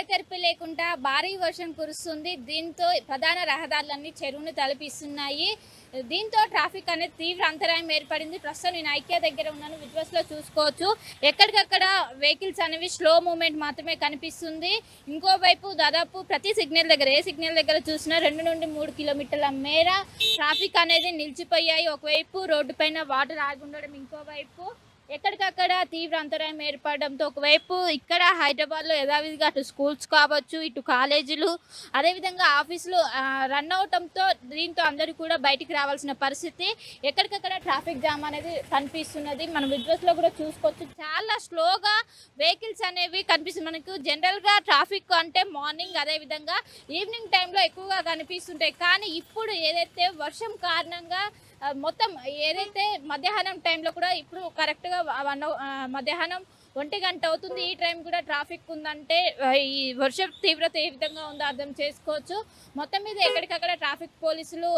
ఎడతెరిపి లేకుండా భారీ వర్షం కురుస్తుంది. దీంతో ప్రధాన రహదారులన్నీ చెరువును తలపిస్తున్నాయి. దీంతో ట్రాఫిక్ అనేది తీవ్ర అంతరాయం ఏర్పడింది. ప్రస్తుతం నేను ఐక్య దగ్గర ఉన్నాను. విజువల్స్ చూసుకోవచ్చు. ఎక్కడికక్కడ వెహికల్స్ అనేవి స్లో మూమెంట్ మాత్రమే కనిపిస్తుంది. ఇంకోవైపు దాదాపు ప్రతి సిగ్నల్ దగ్గర ఏ సిగ్నల్ దగ్గర చూసినా రెండు నుండి మూడు కిలోమీటర్ల మేర ట్రాఫిక్ అనేది నిలిచిపోయాయి. ఒకవైపు రోడ్డు పైన వాటర్ ఆగి ఉండడం ఇంకోవైపు ఎక్కడికక్కడ తీవ్ర అంతరాయం ఏర్పడడంతో ఒకవైపు ఇక్కడ హైదరాబాద్లో యథావిధిగా అటు స్కూల్స్ కావచ్చు ఇటు కాలేజీలు అదేవిధంగా ఆఫీసులు రన్ అవటంతో దీంతో అందరూ కూడా బయటికి రావాల్సిన పరిస్థితి. ఎక్కడికక్కడ ట్రాఫిక్ జామ్ అనేది కనిపిస్తున్నది. మనం విజువల్స్లో కూడా చూసుకోవచ్చు. చాలా స్లోగా వెహికల్స్ అనేవి కనిపిస్తుంది మనకు జనరల్గా ట్రాఫిక్ అంటే మార్నింగ్ అదేవిధంగా ఈవినింగ్ టైంలో ఎక్కువగా కనిపిస్తుంటాయి. కానీ ఇప్పుడు ఏదైతే వర్షం కారణంగా మొత్తం ఏదైతే మధ్యాహ్నం టైంలో కూడా ఇప్పుడు కరెక్ట్గా వన్ మధ్యాహ్నం ఒంటి గంట అవుతుంది ఈ టైం కూడా ట్రాఫిక్ ఉందంటే ఈ వర్షం తీవ్రత ఏ విధంగా ఉందో అర్థం చేసుకోవచ్చు. మొత్తం మీద ఎక్కడికక్కడ ట్రాఫిక్ పోలీసులు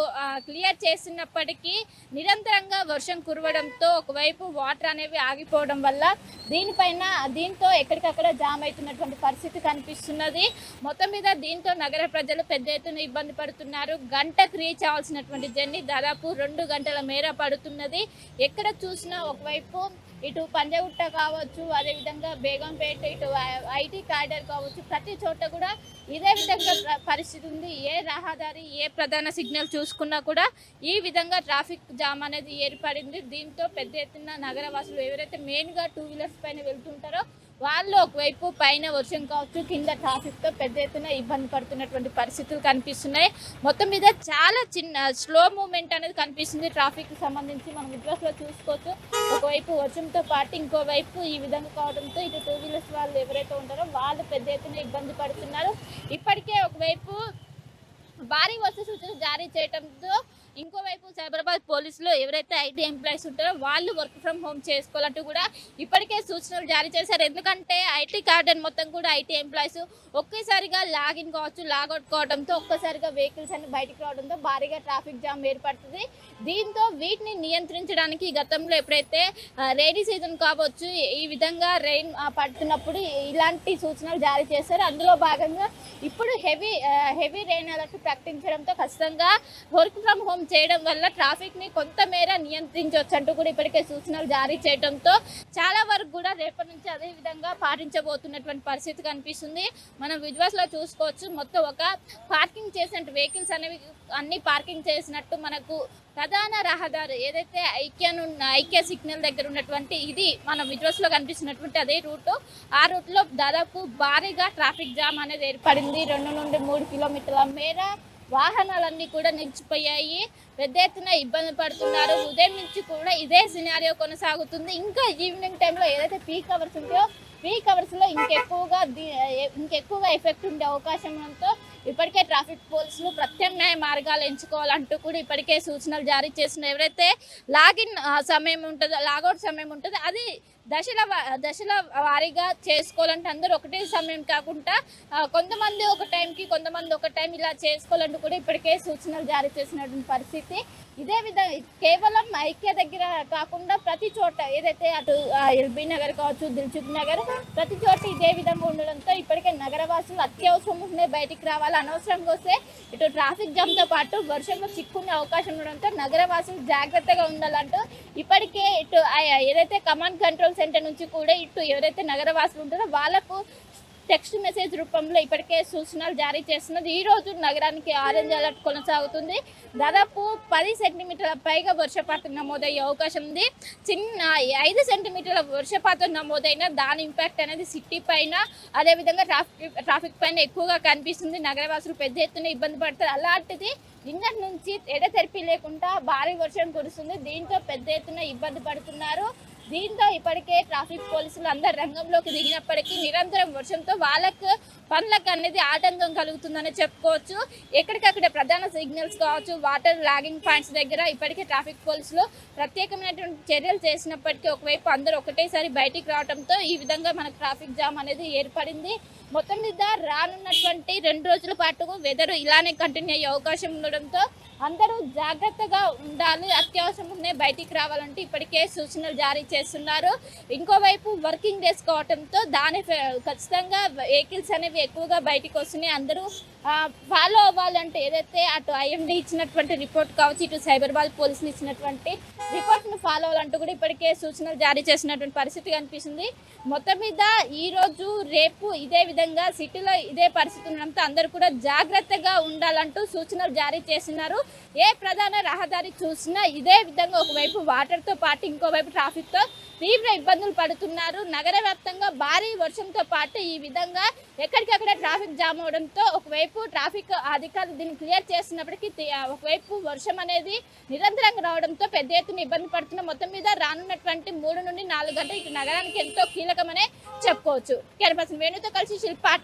క్లియర్ చేస్తున్నప్పటికీ నిరంతరంగా వర్షం కురవడంతో ఒకవైపు వాటర్ అనేవి ఆగిపోవడం వల్ల దీనిపైన దీంతో ఎక్కడికక్కడ జామ్ అవుతున్నటువంటి పరిస్థితి కనిపిస్తున్నది. మొత్తం మీద దీంతో నగర ప్రజలు పెద్ద ఎత్తున ఇబ్బంది పడుతున్నారు. గంటకు రీచ్ అవ్వాల్సినటువంటి జర్నీ దాదాపు రెండు గంటల మేర పడుతున్నది. ఎక్కడ చూసినా ఒకవైపు ఇటు పంజగుట్ట కావచ్చు అదేవిధంగా బేగంపేట ఇటు ఐటీ కారిడార్ కావచ్చు ప్రతి చోట కూడా ఇదే విధంగా పరిస్థితి ఉంది. ఏ రహదారి ఏ ప్రధాన సిగ్నల్ చూసుకున్నా కూడా ఈ విధంగా ట్రాఫిక్ జామ్ అనేది ఏర్పడింది. దీంతో పెద్ద ఎత్తున నగరవాసులు ఎవరైతే మెయిన్గా టూ వీలర్స్ పైన వెళ్తుంటారో వాళ్ళు ఒకవైపు పైన వర్షం కావచ్చు కింద ట్రాఫిక్తో పెద్ద ఎత్తున ఇబ్బంది పడుతున్నటువంటి పరిస్థితులు కనిపిస్తున్నాయి. మొత్తం మీద చాలా చిన్న స్లో మూమెంట్ అనేది కనిపిస్తుంది ట్రాఫిక్ సంబంధించి. మనం విజువల్స్లో చూసుకోవచ్చు. ఒకవైపు వర్షంతో పాటు ఇంకోవైపు ఈ విధంగా కావడంతో ఇటు టూ వీలర్స్ వాళ్ళు ఎవరైతే ఉంటారో వాళ్ళు పెద్ద ఎత్తున ఇబ్బంది పడుతున్నారు. ఇప్పటికే ఒకవైపు భారీ వర్ష సూచన జారీ చేయడంతో ఇంకోవైపు సైబరాబాద్ పోలీసులు ఎవరైతే ఐటీ ఎంప్లాయీస్ ఉంటారో వాళ్ళు వర్క్ ఫ్రమ్ హోమ్ చేసుకోవాలంటూ కూడా ఇప్పటికే సూచనలు జారీ చేశారు. ఎందుకంటే ఐటీ గార్డెన్ మొత్తం కూడా ఐటీ ఎంప్లాయీస్ ఒక్కసారిగా లాగిన్ కావచ్చు లాగౌట్ కావడంతో ఒక్కసారిగా వెహికల్స్ అన్ని బయటికి రావడంతో భారీగా ట్రాఫిక్ జామ్ ఏర్పడుతుంది. దీంతో వీటిని నియంత్రించడానికి గతంలో ఎప్పుడైతే రైనీ సీజన్ కావచ్చు ఈ విధంగా రెయిన్ పడుతున్నప్పుడు ఇలాంటి సూచనలు జారీ చేశారు. అందులో భాగంగా ఇప్పుడు హెవీ హెవీ రెయిన్ అలర్ట్ ప్రకటించడంతో ఖచ్చితంగా వర్క్ ఫ్రమ్ హోమ్ చేయడం వల్ల ట్రాఫిక్ని కొంత మేర నియంత్రించవచ్చు అంటూ కూడా ఇప్పటికే సూచనలు జారీ చేయడంతో చాలా వరకు కూడా రేపటి నుంచి అదే విధంగా పాటించబోతున్నటువంటి పరిస్థితి కనిపిస్తుంది. మనం విజువల్స్లో చూసుకోవచ్చు మొత్తం ఒక పార్కింగ్ చేసినట్టు వెహికల్స్ అనేవి అన్ని పార్కింగ్ చేసినట్టు మనకు ప్రధాన రహదారి ఏదైతే ఐక్య ఐక్య సిగ్నల్ దగ్గర ఉన్నటువంటి ఇది మన విజువల్స్లో కనిపిస్తున్నటువంటి అదే రూట్. ఆ రూట్లో దాదాపు భారీగా ట్రాఫిక్ జామ్ అనేది ఏర్పడింది. రెండు నుండి మూడు కిలోమీటర్ల మేర వాహనాలన్నీ కూడా నిలిచిపోయాయి. పెద్ద ఎత్తున ఇబ్బంది పడుతున్నారు. ఉదయం నుంచి కూడా ఇదే సినారియో కొనసాగుతుంది. ఇంకా ఈవినింగ్ టైంలో ఏదైతే పీక్ అవర్స్ ఉంటాయో పీక్ అవర్స్లో ఇంకెక్కువగా ఇంకెక్కువగా ఎఫెక్ట్ ఉండే అవకాశం ఇప్పటికే ట్రాఫిక్ పోలీసులు ప్రత్యామ్నాయ మార్గాలు ఎంచుకోవాలంటూ కూడా ఇప్పటికే సూచనలు జారీ చేసిన ఎవరైతే లాగిన్ సమయం ఉంటుందో లాగౌట్ సమయం ఉంటుందో అది దశల దశల వారీగా చేసుకోవాలంటే అందరూ ఒకటే సమయం కాకుండా కొంతమంది ఒక టైంకి కొంతమంది ఒక టైం ఇలా చేసుకోవాలంటూ కూడా ఇప్పటికే సూచనలు జారీ చేసినటువంటి పరిస్థితి. ఇదే విధంగా కేవలం ఐక్య దగ్గర కాకుండా ప్రతి చోట ఏదైతే అటు ఎల్బీ నగర్ కావచ్చు దిల్చుక్ నగర్ ప్రతి చోట ఇదే విధంగా ఉండడంతో ఇప్పటికే నగరవాసులు అత్యవసరం ఉంటే బయటికి రావాలి. అనవసరంగా వస్తే ఇటు ట్రాఫిక్ జామ్తో పాటు వర్షంలో చిక్కునే అవకాశం ఉండడంతో నగరవాసులు జాగ్రత్తగా ఉండాలంటూ ఇప్పటికే ఇటు ఏదైతే కమాండ్ కంట్రోల్ సెంటర్ నుంచి కూడా ఇటు ఎవరైతే నగరవాసులు ఉంటారో వాళ్ళకు టెక్స్ట్ మెసేజ్ రూపంలో ఇప్పటికే సూచనలు జారీ చేస్తున్నది. ఈ రోజు నగరానికి ఆరెంజ్ అలర్ట్ కొనసాగుతుంది. దాదాపు పది సెంటీమీటర్ల పైగా వర్షపాతం నమోదయ్యే అవకాశం ఉంది. చిన్న ఐదు సెంటీమీటర్ల వర్షపాతం నమోదైన దాని ఇంపాక్ట్ అనేది సిటీ పైన అదేవిధంగా ట్రాఫిక్ ట్రాఫిక్ పైన ఎక్కువగా కనిపిస్తుంది. నగరవాసులు పెద్ద ఎత్తున ఇబ్బంది పడతారు. అలాంటిది నిన్నటి నుంచి ఎడతెరిపి లేకుండా భారీ వర్షం కురుస్తుంది. దీంతో పెద్ద ఎత్తున ఇబ్బంది పడుతున్నారు. దీంతో ఇప్పటికే ట్రాఫిక్ పోలీసులు అందరు రంగంలోకి దిగినప్పటికీ నిరంతరం వర్షంతో వాళ్ళకు పనులకు అనేది ఆటంకం కలుగుతుందని చెప్పుకోవచ్చు. ఎక్కడికక్కడ ప్రధాన సిగ్నల్స్ కావచ్చు వాటర్ లాగింగ్ పాయింట్స్ దగ్గర ఇప్పటికే ట్రాఫిక్ పోలీసులు ప్రత్యేకమైనటువంటి చర్యలు చేసినప్పటికీ ఒకవైపు అందరూ ఒకటేసారి బయటికి రావడంతో ఈ విధంగా మనకు ట్రాఫిక్ జామ్ అనేది ఏర్పడింది. మొత్తం మీద రానున్నటువంటి రెండు రోజుల పాటు వెదర్ ఇలానే కంటిన్యూ అయ్యే అవకాశం ఉండడంతో అందరూ జాగ్రత్తగా ఉండాలి. అత్యవసరం ఉన్నాయి బయటికి రావాలంటే ఇప్పటికే సూచనలు జారీ చేస్తున్నారు. ఇంకోవైపు వర్కింగ్ డేస్ కావడంతో దాని ఖచ్చితంగా వెహికల్స్ అనేవి ఎక్కువగా బయటికి వస్తున్నాయి. అందరూ ఫాలో అవ్వాలంటే ఏదైతే అటు ఐఎండి ఇచ్చినటువంటి రిపోర్ట్ కావచ్చు ఇటు సైబరాబాద్ పోలీసులు ఇచ్చినటువంటి రిపోర్ట్ను ఫాలో అవ్వాలంటూ కూడా ఇప్పటికే సూచనలు జారీ చేసినటువంటి పరిస్థితి కనిపిస్తుంది. మొత్తం మీద ఈ రోజు రేపు ఇదే విధంగా సిటీలో ఇదే పరిస్థితి ఉండడంతో అందరూ కూడా జాగ్రత్తగా ఉండాలంటూ సూచనలు జారీ చేస్తున్నారు. ఏ ప్రధాన రహదారి చూసినా ఇదే విధంగా ఒకవైపు వాటర్తో పాటు ఇంకోవైపు ట్రాఫిక్తో తీవ్ర ఇబ్బందులు పడుతున్నారు. నగర వ్యాప్తంగా భారీ వర్షంతో పాటు ఈ విధంగా ఎక్కడికక్కడ ట్రాఫిక్ జామ్ అవడంతో ఒకవైపు ట్రాఫిక్ అధికారులు దీన్ని క్లియర్ చేస్తున్నప్పటికీ ఒకవైపు వర్షం అనేది నిరంతరంగా రావడంతో పెద్ద ఎత్తున ఇబ్బంది పడుతున్న మొత్తం మీద రానున్నటువంటి మూడు నుండి నాలుగు గంటలు ఇటు నగరానికి ఎంతో కీలకమనే చెప్పుకోవచ్చు. కెరపర్సన్ వేణుతో కలిసి శిల్పాట